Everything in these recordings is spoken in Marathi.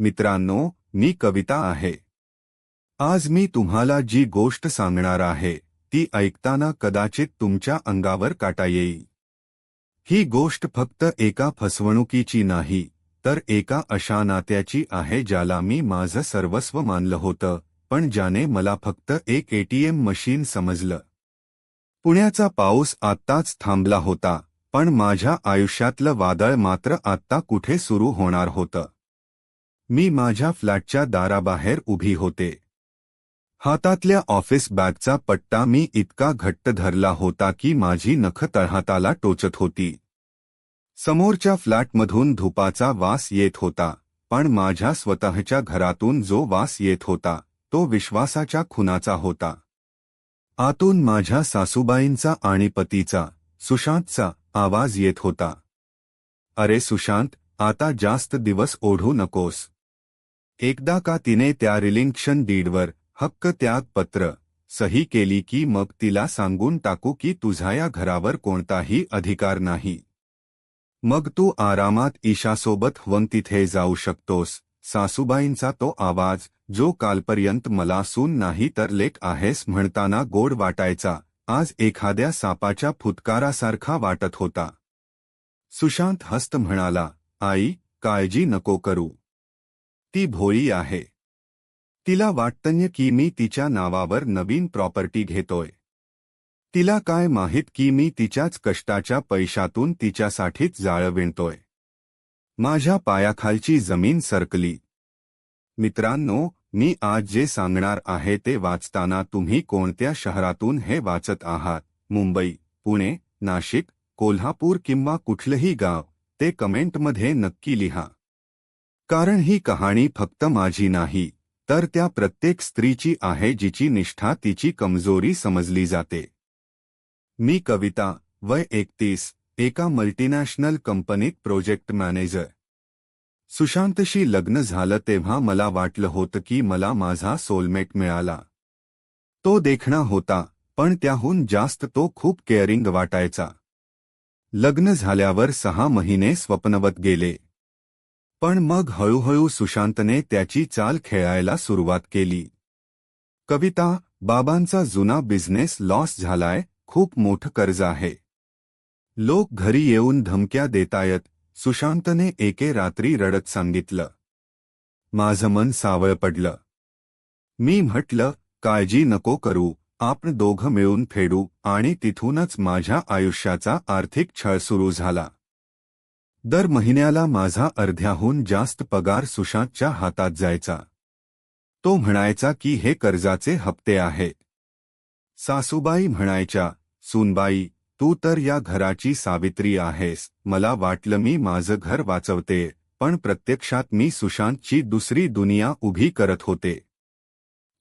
मित्रांनो मी कविता आहे. आज मी तुम्हाला जी गोष्ट सांगणार आहे ती ऐकताना कदाचित तुमच्या अंगावर काटा येईल. ही गोष्ट फक्त एका फसवणुकीची नाही तर एका अशा नात्याची आहे ज्याला मी माझं सर्वस्व मानलं होतं पण ज्याने मला फक्त एक एटीएम मशीन समजलं. पुण्याचा पाऊस आत्ताच थांबला होता पण माझ्या आयुष्यातलं वादळ मात्र आत्ता कुठे सुरू होणार होतं? मी माझ्या फ्लॅटच्या दाराबाहेर उभी होते. हातातल्या ऑफिस बॅगचा पट्टा मी इतका घट्ट धरला होता की माझी नख तळहाताला टोचत होती. समोरच्या फ्लॅटमधून धुपाचा वास येत होता पण माझ्या स्वतःच्या घरातून जो वास येत होता तो विश्वासाच्या खुनाचा होता. आतून माझ्या सासूबाईंचा आणि पतीचा सुशांतचा आवाज येत होता. अरे सुशांत आता जास्त दिवस ओढू नकोस. एकदा का तिने त्या रिलिंक्शन डीडवर हक्क त्याग पत्र सही केली की मग तिला सांगून टाकू की तुझ्या या घरावर कोणताही अधिकार नाही. मग तू आरामात ईशासोबत वन तिथे जाऊ शकतोस सासूबाईंचा तो आवाज जो कालपर्यंत मला सून नाही तर लेख आहेस म्हणताना गोड वाटायचा आज एखाद्या सापाच्या फुतकारासारखा वाटत होता. सुशांत हस्त म्हणाला आई काळजी नको करू. ती भोळी आहे. तिला वाटतंय की मी तिच्या नावावर नवीन प्रॉपर्टी घेतोय. तिला काय माहीत की मी तिच्याच कष्टाच्या पैशातून तिच्यासाठीच जाळ विणतोय. माझ्या पायाखालची जमीन सरकली. मित्रांनो मी आज जे सांगणार आहे ते वाचताना तुम्ही कोणत्या शहरातून हे वाचत आहात? मुंबई पुणे नाशिक कोल्हापूर किंवा कुठलंही गाव ते कमेंटमध्ये नक्की लिहा. कारण ही कहाणी फक्त माझी नाही तर त्या प्रत्येक स्त्रीची आहे जिची निष्ठा तिची कमजोरी समजली जाते. मी कविता वय एकतीस एका मल्टीनॅशनल कंपनीत प्रोजेक्ट मॅनेजर सुशांतशी लग्न झालं तेव्हा मला वाटलं होतं की मला माझा सोलमेट मिळाला. तो देखणा होता पण त्याहून जास्त तो खूप केअरिंग वाटायचा. लग्न झाल्यावर सहा महिने स्वप्नवत गेले. पण मग हळूहळू सुशांतने त्याची चाल खेळायला सुरुवात केली. कविता बाबांचा जुना बिझनेस लॉस झालाय खूप मोठं कर्ज आहे. लोक घरी येऊन धमक्या देतायत सुशांतने एके रात्री रडत सांगितलं. माझं मन सावळ पडलं. मी म्हटलं काळजी नको करू आपण दोघं मिळून फेडू आणि तिथूनच माझ्या आयुष्याचा आर्थिक छळ सुरू झाला. दर महिन्याला माझा अर्ध्याहून जास्त पगार सुशांतच्या हातात जायचा. तो म्हणायचा की हे कर्जाचे हप्ते आहेत सासूबाई म्हणायच्या सूनबाई तू तर या घराची सावित्री आहेस. मला वाटलं मी माझं घर वाचवते पण प्रत्यक्षात मी सुशांतची दुसरी दुनिया उभी करत होते.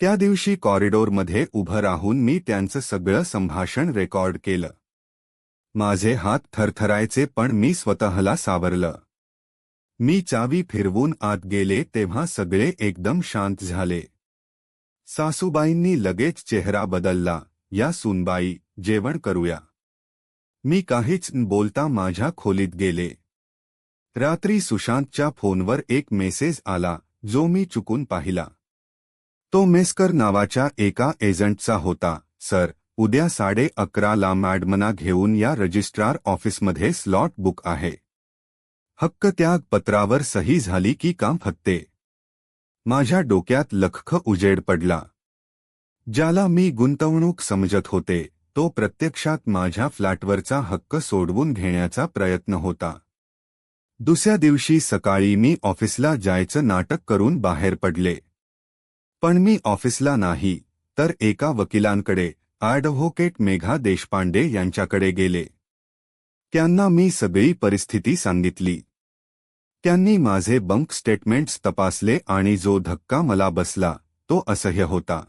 त्या दिवशी कॉरिडॉरमध्ये उभं राहून मी त्यांचं सगळं संभाषण रेकॉर्ड केलं. माझे हात थरथरायचे पण मी स्वतःला सावरलं. मी चावी फिरवून आत गेले तेव्हा सगळे एकदम शांत झाले. सासूबाईंनी लगेच चेहरा बदलला या सुनबाई जेवण करूया. मी काहीच बोलता माझ्या खोलीत गेले. रात्री सुशांतच्या फोनवर एक मेसेज आला जो मी चुकून पाहिला. तो मेस्कर नावाच्या एका एजंटचा होता सर उद्या साडे अकराला मॅडमना घेऊन या रजिस्ट्रार ऑफिसमध्ये स्लॉट बुक आहे. हक्क त्याग पत्रावर सही झाली की काम फत्ते. माझ्या डोक्यात लखख उजेड पडला. ज्याला मी गुंतवणूक समजत होते तो प्रत्यक्षात माझ्या फ्लॅटवरचा हक्क सोडवून घेण्याचा प्रयत्न होता. दुसऱ्या दिवशी सकाळी मी ऑफिसला जायचं नाटक करून बाहेर पडले. पण मी ऑफिसला नाही तर एका वकिलांकडे ॲडव्होकेट मेघा देशपांडे यांच्याकडे गेले. त्यांना मी सगळी परिस्थिती सांगितली. त्यांनी माझे बंक स्टेटमेंट्स तपासले आणि जो धक्का मला बसला तो असह्य होता.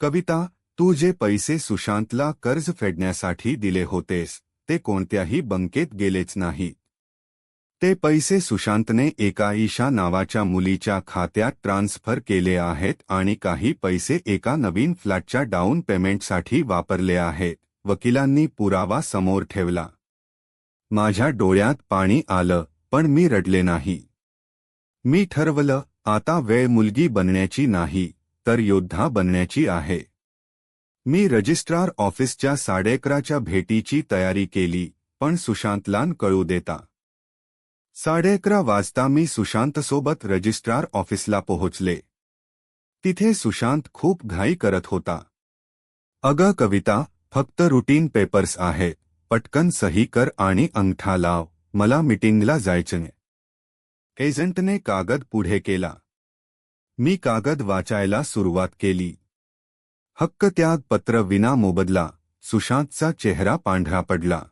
कविता तू जे पैसे सुशांतला कर्ज फेडण्यासाठी दिले होतेस ते कोणत्याही बंकेत गेलेच नाही. ते पैसे सुशांतने एका ईशा नावाच्या मुलीच्या खात्यात ट्रान्स्फर केले आहेत आणि काही पैसे एका नवीन फ्लॅटच्या डाऊन पेमेंटसाठी वापरले आहेत. वकिलांनी पुरावा समोर ठेवला. माझ्या डोळ्यात पाणी आलं पण मी रडले नाही. मी ठरवलं आता वेळ मुलगी बनण्याची नाही तर योद्धा बनण्याची आहे. मी रजिस्ट्रार ऑफिसच्या साडेअकराच्या भेटीची तयारी केली पण सुशांतलान कळू देता साडेअकरा वाजता मी सुशांतसोबत रजिस्ट्रार ऑफिसला पोहोचले. तिथे सुशांत खूप घाई करत होता. अगं कविता फक्त रुटीन पेपर्स आहे. पटकन सही कर आणि अंगठा लाव. मला मीटिंगला जायचं एजंटने कागद पुढे केला. मी कागद वाचायला सुरुवात केली. हक्क त्याग पत्र विना मोबदला. सुशांतचा चेहरा पांढरा पडला.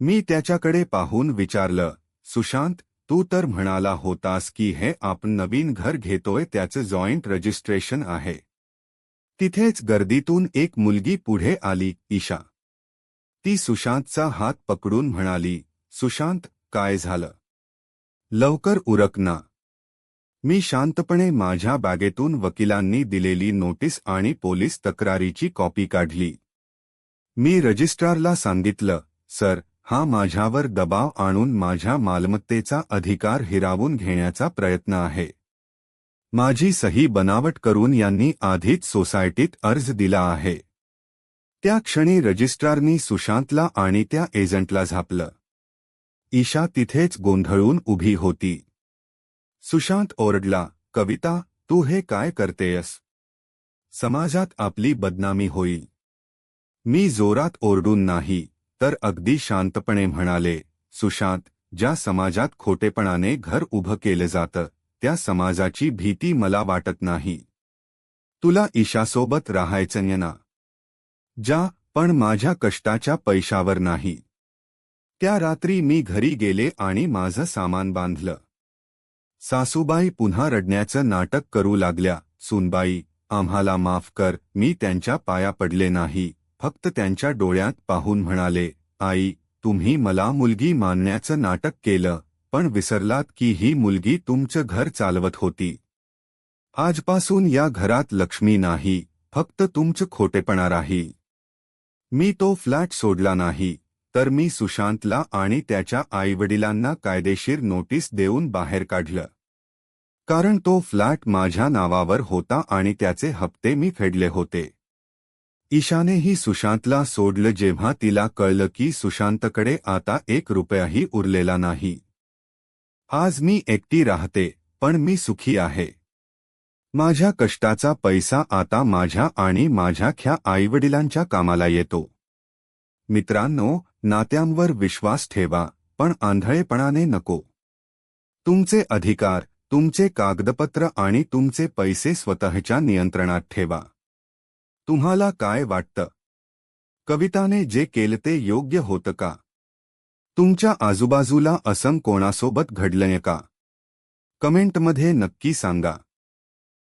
मी त्याच्याकडे पाहून विचारलं सुशांत तू तर म्हणाला होतास की हे आपण नवीन घर घेतोय त्याचं जॉईंट रजिस्ट्रेशन आहे. तिथेच गर्दीतून एक मुलगी पुढे आली ईशा. ती सुशांतचा हात पकडून म्हणाली सुशांत काय झालं? लवकर उरक ना. मी शांतपणे माझ्या बॅगेतून वकिलांनी दिलेली नोटीस आणि पोलीस तक्रारीची कॉपी काढली. मी रजिस्ट्रारला सांगितलं सर हा माझ्यावर दबाव आणून माझ्या मालमत्तेचा अधिकार हिरावून घेण्याचा प्रयत्न आहे. माझी सही बनावट करून यांनी आधीच सोसायटीत अर्ज दिला आहे. त्या क्षणी रजिस्ट्रारनी सुशांतला आणि त्या एजंटला झापलं. ईशा तिथेच गोंधळून उभी होती. सुशांत ओरडला कविता तू हे काय करतेयस? समाजात आपली बदनामी होईल. मी जोरात ओरडून नाही. तर अगदी शांतपणे म्हणाले सुशांत ज्या समाजात खोटेपणाने घर उभं केलं जातं त्या समाजाची भीती मला वाटत नाही. तुला ईशासोबत राहायचं ना? ज्या पण माझ्या कष्टाच्या पैशावर नाही. त्या रात्री मी घरी गेले आणि माझं सामान बांधलं. सासूबाई पुन्हा रडण्याचं नाटक करू लागल्या सुनबाई आम्हाला माफ कर मी त्यांच्या पाया पडले नाही. फक्त त्यांच्या डोळ्यात पाहून म्हणाले आई तुम्ही मला मुलगी मानण्याचं नाटक केलं पण विसरलात की ही मुलगी तुमचं घर चालवत होती. आजपासून या घरात लक्ष्मी नाही फक्त तुमचं खोटेपणा राही. मी तो फ्लॅट सोडला नाही तर मी सुशांतला आणि त्याच्या आईवडिलांना कायदेशीर नोटीस देऊन बाहेर काढलं. कारण तो फ्लॅट माझ्या नावावर होता आणि त्याचे हप्ते मी फेडले होते. ईशानेही सुशांतला सोडलं जेव्हा तिला कळलं की सुशांतकडे आता एक रुपयाही उरलेला नाही. आज मी एकटी राहते पण मी सुखी आहे. माझ्या कष्टाचा पैसा आता माझ्या आणि माझ्या ख्या आईवडिलांच्या कामाला येतो. मित्रांनो नात्यांवर विश्वास ठेवा पण आंधळेपणाने नको. तुमचे अधिकार तुमचे कागदपत्र आणि तुमचे पैसे स्वतःच्या नियंत्रणात ठेवा. तुम्हाला काय वाटतं? कविताने जे केलं ते योग्य होतं का? तुमच्या आजूबाजूला असं कोणासोबत घडलंय का? कमेंटमध्ये नक्की सांगा.